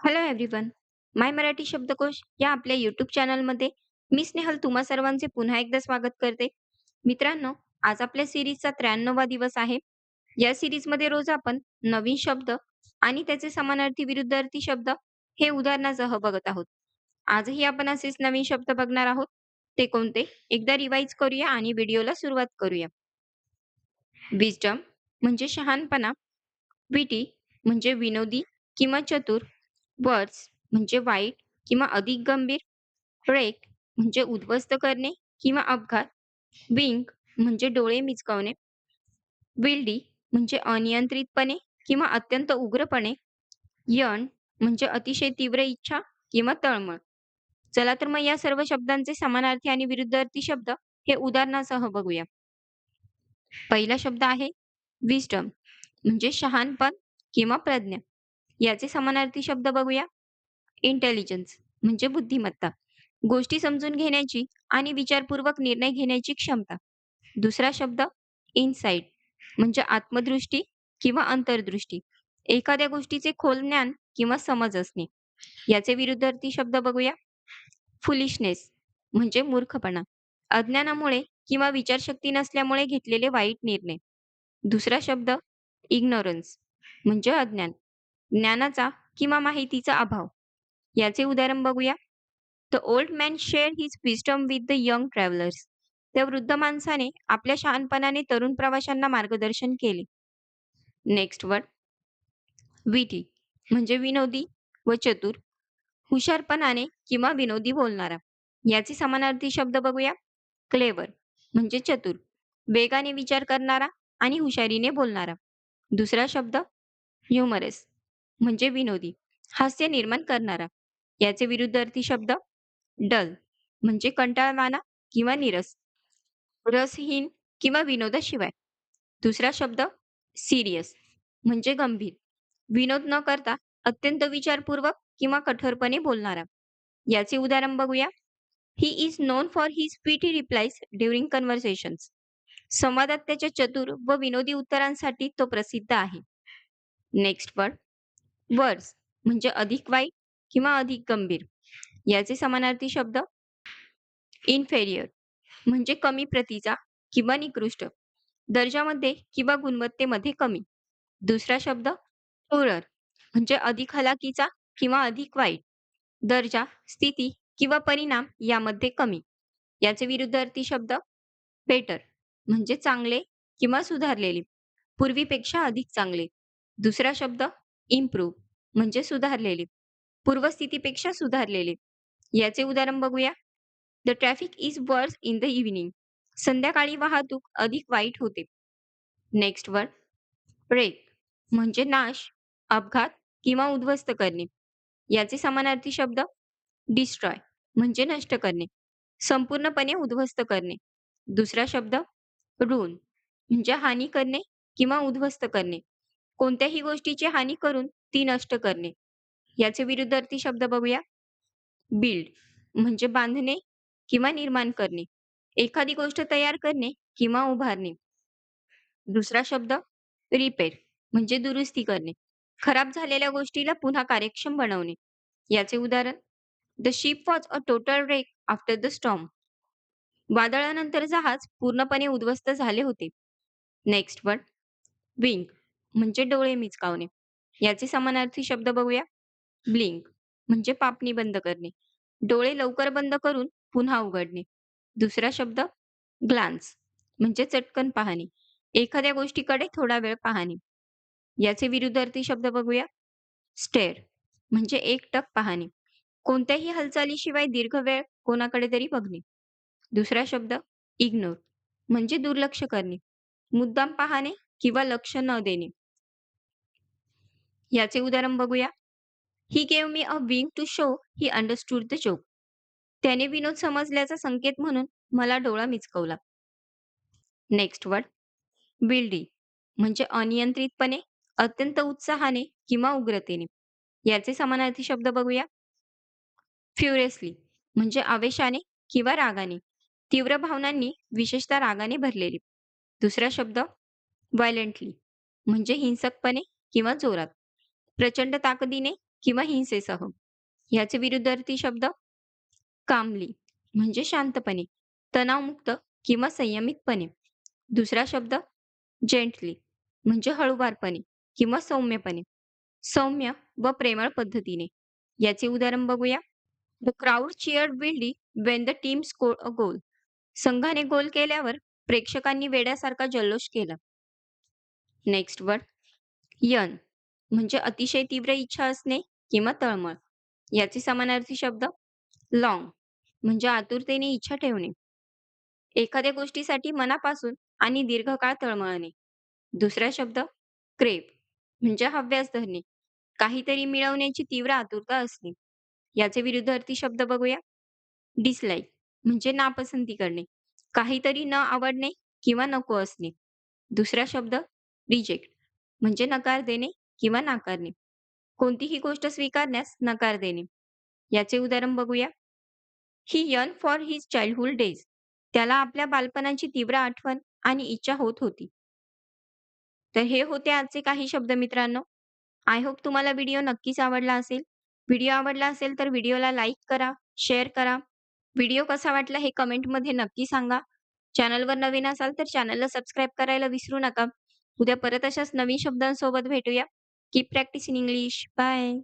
Hello everyone माय मराठी शब्दकोश या आपल्या यूट्यूब चॅनलमध्ये मी स्नेहल तुम्हा सर्वांचे पुन्हा एकदा स्वागत करते. मित्रांनो आज आपल्या सिरीजचा त्र्याण्णवा दिवस आहे. या सिरीजमध्ये रोज आपण नवीन शब्द आणि त्याचे समानार्थी विरुद्धार्थी शब्द हे उदाहरणासह बघत आहोत. आजही आपण असेच नवीन शब्द बघणार आहोत. ते कोणते? एकदा रिवाईज करूया आणि व्हिडिओला सुरुवात करूया. विजडम म्हणजे शहाणपणा विटी म्हणजे विनोदी किंवा चतुर वर्स म्हणजे वाईट किंवा अधिक गंभीर रेक म्हणजे उद्ध्वस्त करणे किंवा अपघात विंक म्हणजे डोळे मिचकावणे विल्डी म्हणजे अनियंत्रितपणे किंवा अत्यंत उग्रपणे यण म्हणजे अतिशय तीव्र इच्छा किंवा तळमळ. चला तर मग या सर्व शब्दांचे समानार्थी आणि विरुद्धार्थी शब्द हे उदाहरणासह बघूया. पहिला शब्द आहे विस्टम म्हणजे शहाणपण किंवा प्रज्ञा. याचे समानार्थी शब्द बघूया. इंटेलिजन्स म्हणजे बुद्धिमत्ता. गोष्टी समजून घेण्याची आणि विचारपूर्वक निर्णय घेण्याची क्षमता. दुसरा शब्द इनसाइट म्हणजे आत्मदृष्टी किंवा अंतर्दृष्टी. एखाद्या गोष्टीचे खोल ज्ञान किंवा समज असणे. याचे विरुद्धार्थी शब्द बघूया. फुलिशनेस म्हणजे मूर्खपणा. अज्ञानामुळे किंवा विचारशक्ती नसल्यामुळे घेतलेले वाईट निर्णय. दुसरा शब्द इग्नोरन्स म्हणजे अज्ञान. ज्ञानाचा किंवा माहितीचा अभाव. याचे उदाहरण बघूया. The old man share his wisdom with the young travellers त्या वृद्ध माणसाने आपल्या शहाणपणाने तरुण प्रवाशांना मार्गदर्शन केले. नेक्स्ट वर्ड विटी म्हणजे विनोदी व चतुर हुशारपणाने किंवा विनोदी बोलणारा. याचे समानार्थी शब्द बघूया. क्लेवर म्हणजे चतुर वेगाने विचार करणारा आणि हुशारीने बोलणारा. दुसरा शब्द ह्युमरस म्हणजे विनोदी. हास्य निर्माण करणारा. याचे विरुद्धार्थी शब्द? डल म्हणजे कंटाळवाना किंवा निरस. रसहीन किंवा विनोदाशिवाय. दुसरा शब्द? सिरियस म्हणजे गंभीर. विनोद न करता अत्यंत विचारपूर्वक किंवा कठोरपणे बोलणारा. याचे उदाहरण बघूया. He is known for his witty replies during conversations संवादात त्याच्या चतुर व विनोदी उत्तरांसाठी तो प्रसिद्ध आहे. नेक्स्ट वर्ड वर्स म्हणजे अधिक वाईट किंवा अधिक गंभीर. याचे समानार्थी शब्द इन्फेरियर म्हणजे कमी प्रतीचा किंवा निकृष्ट दर्जामध्ये किंवा गुणवत्तेमध्ये कमी. दुसरा शब्द पुरर म्हणजे अधिक हलाकीचा किंवा अधिक वाईट दर्जा स्थिती किंवा परिणाम यामध्ये कमी. याचे विरुद्धार्थी शब्द बेटर म्हणजे चांगले किंवा सुधारलेले पूर्वीपेक्षा अधिक चांगले. दुसरा शब्द इम्प्रूव्ह म्हणजे सुधारलेले. पूर्वस्थितीपेक्षा सुधारलेले. याचे उदाहरण बघूया. The traffic is worse in the evening संध्याकाळी वाहतूक अधिक वाईट होते. नेक्स्ट वर ब्रेक म्हणजे नाश अपघात किंवा उद्ध्वस्त करणे. याचे समानार्थी शब्द डिस्ट्रॉय म्हणजे नष्ट करणे. संपूर्णपणे उद्ध्वस्त करणे. दुसरा शब्द रून म्हणजे हानी करणे किंवा उद्ध्वस्त करणे. कोणत्याही गोष्टीची हानी करून ती नष्ट करणे. याचे विरुद्धार्थी शब्द बघूया. बिल्ड म्हणजे बांधणे किंवा निर्माण करणे. एखादी गोष्ट तयार करणे किंवा उभारणे. दुसरा शब्द रिपेअर म्हणजे दुरुस्ती करणे. खराब झालेल्या गोष्टीला पुन्हा कार्यक्षम बनवणे. याचे उदाहरण the ship was a total break after the storm वादळानंतर जहाज पूर्णपणे उद्ध्वस्त झाले होते. नेक्स्ट वर्ड विंग म्हणजे डोळे मिचकावणे. याचे समानार्थी शब्द बघूया. ब्लिंक म्हणजे पापणी बंद करणे. डोळे लवकर बंद करून पुन्हा उघडणे. दुसरा शब्द ग्लान्स म्हणजे चटकन पाहणे. एखाद्या गोष्टीकडे थोडा वेळ पाहणे. याचे विरुद्धार्थी शब्द बघूया. स्टेअर म्हणजे एकटक पाहणे. कोणत्याही हालचालीशिवाय दीर्घ वेळ कोणाकडे तरी बघणे. दुसरा शब्द इग्नोर म्हणजे दुर्लक्ष करणे. मुद्दाम पाहणे किंवा लक्ष न देणे. याचे उदाहरण बघूया. He gave me a wink to show he understood the joke त्याने विनोद समजल्याचा संकेत म्हणून मला डोळा मिचकवला. नेक्स्ट वर्ड बिल्डी म्हणजे अनियंत्रितपणे अत्यंत उत्साहाने किंवा उग्रतेने. याचे समानार्थी शब्द बघूया. फ्युरियसली म्हणजे आवेशाने किंवा रागाने. तीव्र भावनांनी विशेषतः रागाने भरलेली. दुसरा शब्द. व्हायलेंटली म्हणजे हिंसकपणे किंवा जोरात. प्रचंड ताकदीने किंवा हिंसेसह. याचे विरुद्धार्थी शब्द कामली म्हणजे शांतपणे तणावमुक्त किंवा संयमितपणे. दुसरा शब्द जेंटली म्हणजे हळूवारपणे किंवा सौम्यपणे. सौम्य व प्रेमळ पद्धतीने. याचे उदाहरण बघूया. The crowd cheered wildly when the team score a goal संघाने गोल केल्यावर प्रेक्षकांनी वेड्यासारखा जल्लोष केला. नेक्स्ट वर्ड यन म्हणजे अतिशय तीव्र इच्छा असणे किंवा तळमळ याचे समानार्थी शब्द लॉंग म्हणजे आतुरतेने इच्छा ठेवणे. एखाद्या गोष्टीसाठी मनापासून आणि दीर्घकाळ तळमळणे. दुसरा शब्द क्रेप म्हणजे हव्यास धरणे. काहीतरी मिळवण्याची तीव्र आतुरता असणे. याचे विरुद्धार्थी शब्द बघूया. डिसलाईक म्हणजे नापसंती करणे. काहीतरी न आवडणे किंवा नको असणे. दुसरा शब्द रिजेक्ट म्हणजे नकार देणे किंवा नाकारणे. कोणतीही गोष्ट स्वीकारण्यास नकार देणे. याचे उदाहरण बघूया. He N for his childhood days त्याला आपल्या बालपणाची तीव्र आठवण आणि इच्छा होत होती. तर हे होते आजचे काही शब्द मित्रांनो. आय होप तुम्हाला व्हिडिओ नक्कीच आवडला असेल. व्हिडिओ आवडला असेल तर व्हिडिओला लाईक करा शेअर करा. व्हिडिओ कसा वाटला हे कमेंटमध्ये नक्की सांगा. चॅनलवर नवीन असाल तर चॅनलला सबस्क्राईब करायला विसरू नका. उद्या परत अशाच नवीन शब्दांसोबत भेटूया. Keep practicing English. Bye.